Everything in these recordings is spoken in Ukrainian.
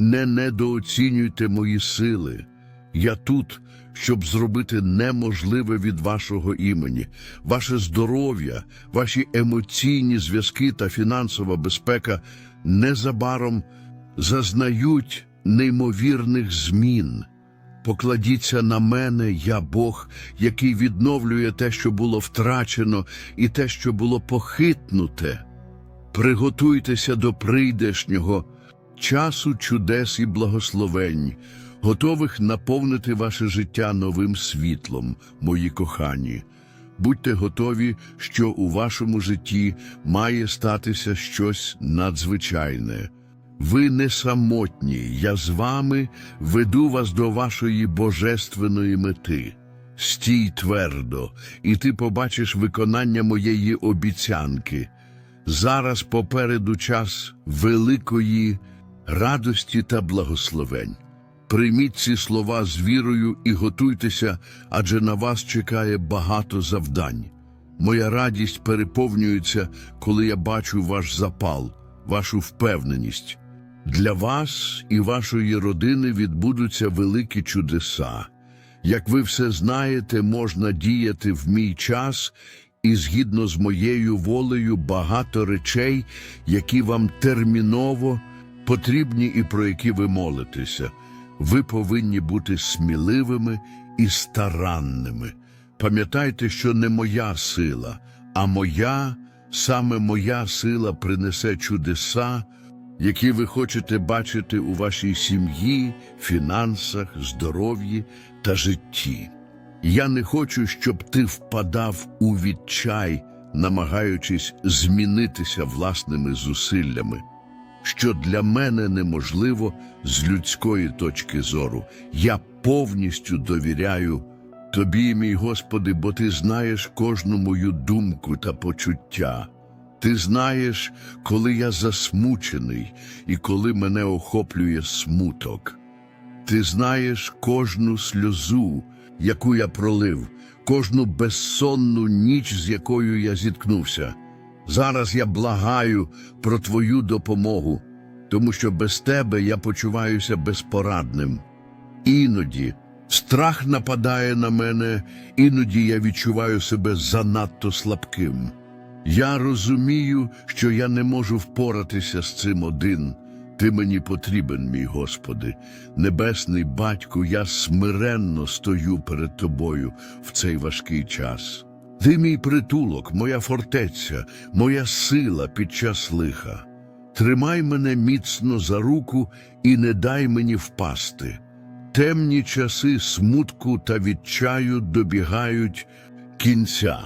Не недооцінюйте мої сили. Я тут, щоб зробити неможливе від вашого імені, ваше здоров'я, ваші емоційні зв'язки та фінансова безпека незабаром зазнають неймовірних змін. Покладіться на мене, я Бог, який відновлює те, що було втрачено, і те, що було похитнуте. Приготуйтеся до прийдешнього часу чудес і благословень, готових наповнити ваше життя новим світлом, мої кохані. Будьте готові, що у вашому житті має статися щось надзвичайне. Ви не самотні, я з вами веду вас до вашої божественної мети. Стій твердо, і ти побачиш виконання моєї обіцянки. Зараз попереду час великої радості та благословень. Прийміть ці слова з вірою і готуйтеся, адже на вас чекає багато завдань. Моя радість переповнюється, коли я бачу ваш запал, вашу впевненість. Для вас і вашої родини відбудуться великі чудеса. Як ви все знаєте, можна діяти в мій час і згідно з моєю волею багато речей, які вам терміново потрібні і про які ви молитеся. Ви повинні бути сміливими і старанними. Пам'ятайте, що не моя сила, а моя, саме моя сила принесе чудеса, які ви хочете бачити у вашій сім'ї, фінансах, здоров'ї та житті. Я не хочу, щоб ти впадав у відчай, намагаючись змінитися власними зусиллями. Що для мене неможливо з людської точки зору. Я повністю довіряю тобі, мій Господи, бо ти знаєш кожну мою думку та почуття. Ти знаєш, коли я засмучений і коли мене охоплює смуток. Ти знаєш кожну сльозу, яку я пролив, кожну безсонну ніч, з якою я зіткнувся. Зараз я благаю про твою допомогу, тому що без тебе я почуваюся безпорадним. Іноді страх нападає на мене, іноді я відчуваю себе занадто слабким. Я розумію, що я не можу впоратися з цим один. Ти мені потрібен, мій Господи. Небесний Батьку, я смиренно стою перед Тобою в цей важкий час. Ти мій притулок, моя фортеця, моя сила під час лиха. Тримай мене міцно за руку і не дай мені впасти. Темні часи смутку та відчаю добігають кінця.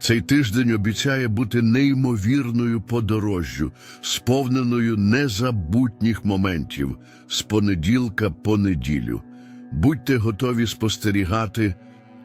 Цей тиждень обіцяє бути неймовірною подорожжю, сповненою незабутніх моментів з понеділка по неділю. Будьте готові спостерігати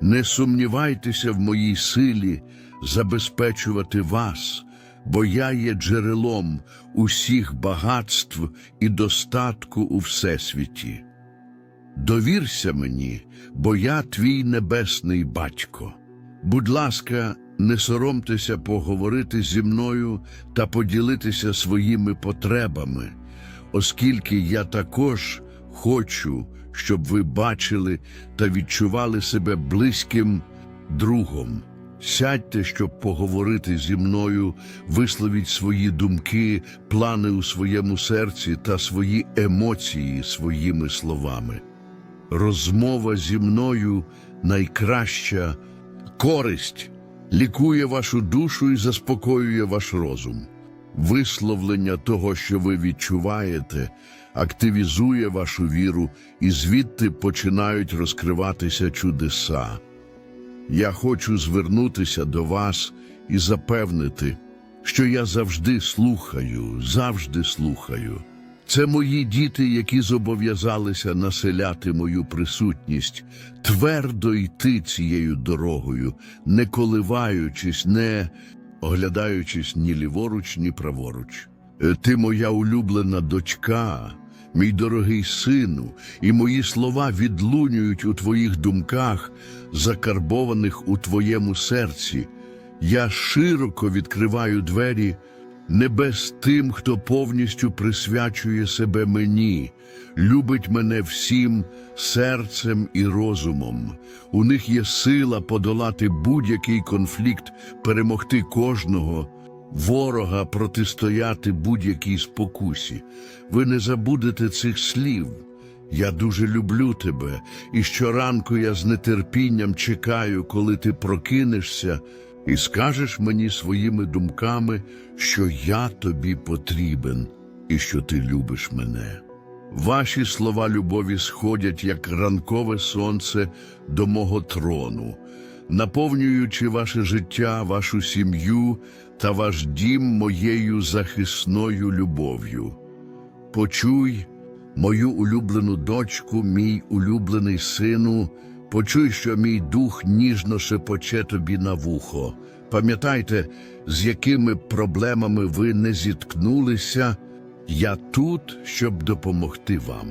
Не сумнівайтеся в моїй силі забезпечувати вас, бо я є джерелом усіх багатств і достатку у всесвіті. Довірся мені, бо я твій небесний батько. Будь ласка, не соромтеся поговорити зі мною та поділитися своїми потребами, оскільки я також хочу, щоб ви бачили та відчували себе близьким другом. Сядьте, щоб поговорити зі мною, висловіть свої думки, плани у своєму серці та свої емоції своїми словами. Розмова зі мною найкраща користь лікує вашу душу і заспокоює ваш розум. Висловлення того, що ви відчуваєте, активізує вашу віру, і звідти починають розкриватися чудеса. Я хочу звернутися до вас і запевнити, що я завжди слухаю, завжди слухаю. Це мої діти, які зобов'язалися населяти мою присутність, твердо йти цією дорогою, не коливаючись, не оглядаючись ні ліворуч, ні праворуч. Е, Ти моя улюблена дочка, мій дорогий сину, і мої слова відлунюють у твоїх думках, закарбованих у твоєму серці. Я широко відкриваю двері небес тим, хто повністю присвячує себе мені, любить мене всім серцем і розумом. У них є сила подолати будь-який конфлікт, перемогти кожного, ворога протистояти будь-якій спокусі. Ви не забудете цих слів. Я дуже люблю тебе, і щоранку я з нетерпінням чекаю, коли ти прокинешся і скажеш мені своїми думками, що я тобі потрібен і що ти любиш мене. Ваші слова любові сходять, як ранкове сонце до мого трону, наповнюючи ваше життя, вашу сім'ю та ваш дім моєю захисною любов'ю. Почуй, мою улюблену дочку, мій улюблений сину, почуй, що мій дух ніжно шепоче тобі на вухо. Пам'ятайте, з якими проблемами ви не зіткнулися, я тут, щоб допомогти вам.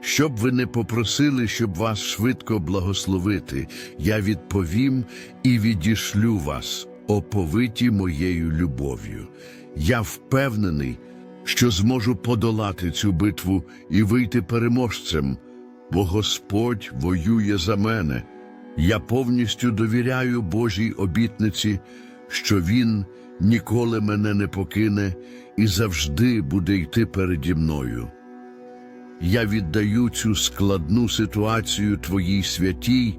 Щоб ви не попросили, щоб вас швидко благословити, я відповім і відішлю вас, оповиті моєю любов'ю. Я впевнений, що зможу подолати цю битву і вийти переможцем, бо Господь воює за мене. Я повністю довіряю Божій обітниці, що Він ніколи мене не покине і завжди буде йти переді мною. Я віддаю цю складну ситуацію Твоїй святій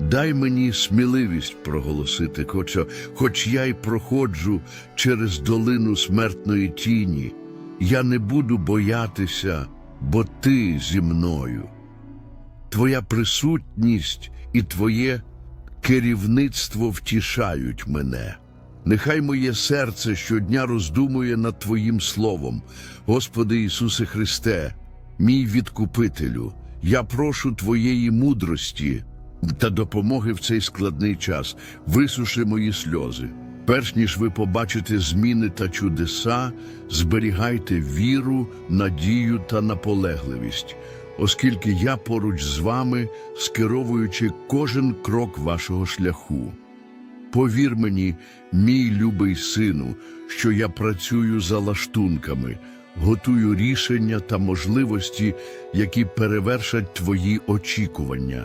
Дай мені сміливість проголосити, хоч, хоч я й проходжу через долину смертної тіні. Я не буду боятися, бо ти зі мною. Твоя присутність і Твоє керівництво втішають мене. Нехай моє серце щодня роздумує над Твоїм Словом. Господи Ісусе Христе, мій відкупителю, я прошу Твоєї мудрості та допомоги в цей складний час. Висуши мої сльози. Перш ніж ви побачите зміни та чудеса, зберігайте віру, надію та наполегливість, оскільки я поруч з вами, скеровуючи кожен крок вашого шляху. Повір мені, мій любий сину, що я працюю за лаштунками, готую рішення та можливості, які перевершать твої очікування.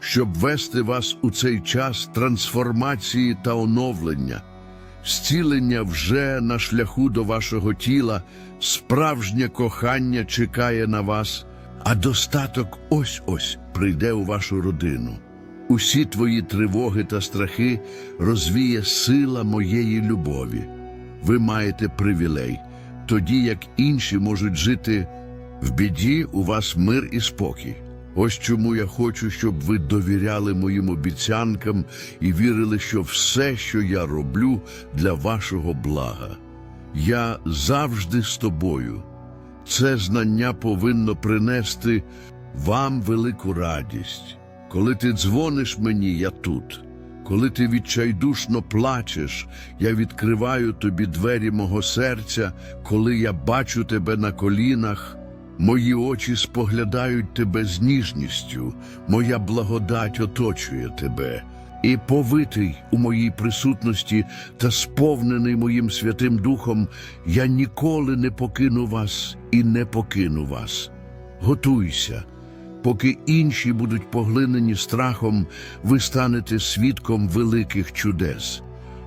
щоб вести вас у цей час трансформації та оновлення. Зцілення вже на шляху до вашого тіла, справжнє кохання чекає на вас, а достаток ось-ось прийде у вашу родину. Усі твої тривоги та страхи розвіє сила моєї любові. Ви маєте привілей, тоді як інші можуть жити в біді, у вас мир і спокій. Ось чому я хочу, щоб ви довіряли моїм обіцянкам і вірили, що все, що я роблю, для вашого блага. Я завжди з тобою. Це знання повинно принести вам велику радість. Коли ти дзвониш мені, я тут. Коли ти відчайдушно плачеш, я відкриваю тобі двері мого серця, коли я бачу тебе на колінах, Мої очі споглядають тебе з ніжністю, моя благодать оточує тебе, і повитий у моїй присутності та сповнений моїм Святим Духом, я ніколи не покину вас і не покину вас. Готуйся, поки інші будуть поглинені страхом, ви станете свідком великих чудес.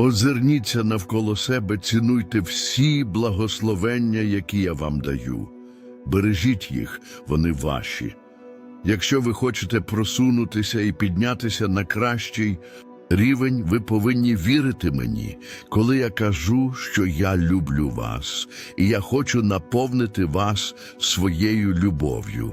Озирніться навколо себе, цінуйте всі благословення, які я вам даю. Бережіть їх, вони ваші. Якщо ви хочете просунутися і піднятися на кращий рівень, ви повинні вірити мені, коли я кажу, що я люблю вас, і я хочу наповнити вас своєю любов'ю.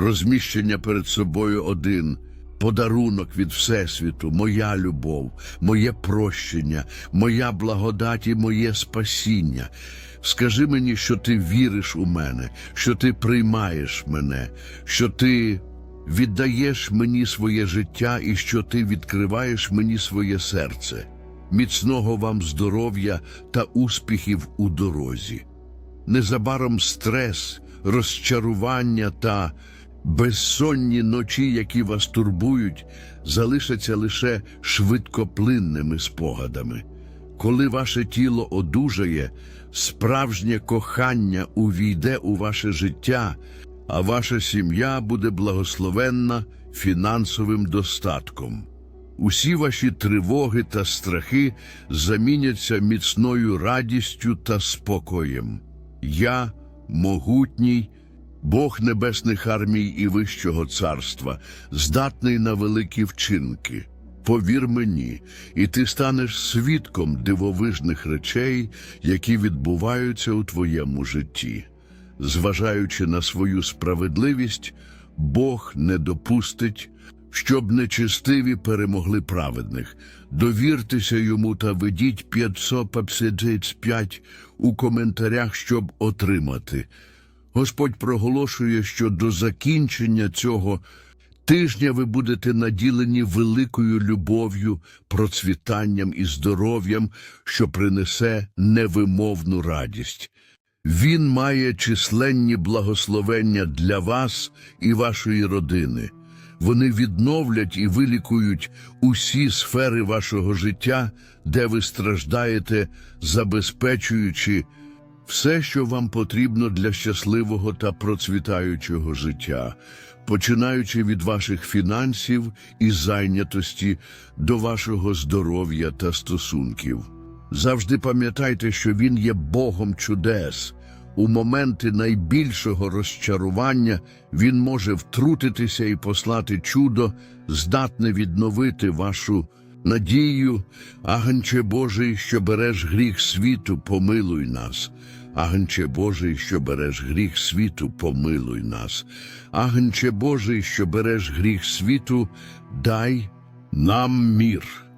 Розміщення перед собою один, подарунок від Всесвіту, моя любов, моє прощення, моя благодать і моє спасіння. Скажи мені, що ти віриш у мене, що ти приймаєш мене, що ти віддаєш мені своє життя і що ти відкриваєш мені своє серце. Міцного вам здоров'я та успіхів у дорозі. Незабаром стрес, розчарування та безсонні ночі, які вас турбують, залишаться лише швидкоплинними спогадами. Коли ваше тіло одужає, справжнє кохання увійде у ваше життя, а ваша сім'я буде благословенна фінансовим достатком. Усі ваші тривоги та страхи заміняться міцною радістю та спокоєм. Я могутній, Бог небесних армій і Вищого царства, здатний на великі вчинки. Повір мені, і ти станеш свідком дивовижних речей, які відбуваються у твоєму житті. Зважаючи на свою справедливість, Бог не допустить, щоб нечистиві перемогли праведних. Довіртеся йому та ведіть 555 у коментарях, щоб отримати. Господь проголошує, що до закінчення цього тижня ви будете наділені великою любов'ю, процвітанням і здоров'ям, що принесе невимовну радість. Він має численні благословення для вас і вашої родини. Вони відновлять і вилікують усі сфери вашого життя, де ви страждаєте, забезпечуючи все, що вам потрібно для щасливого та процвітаючого життя, починаючи від ваших фінансів і зайнятості до вашого здоров'я та стосунків. Завжди пам'ятайте, що Він є Богом чудес. У моменти найбільшого розчарування Він може втрутитися і послати чудо, здатне відновити вашу надію. Агнче Божий, що береш гріх світу, помилуй нас. Агнче Божий, що береш гріх світу, помилуй нас. Агнче Божий, що береш гріх світу, дай нам мір.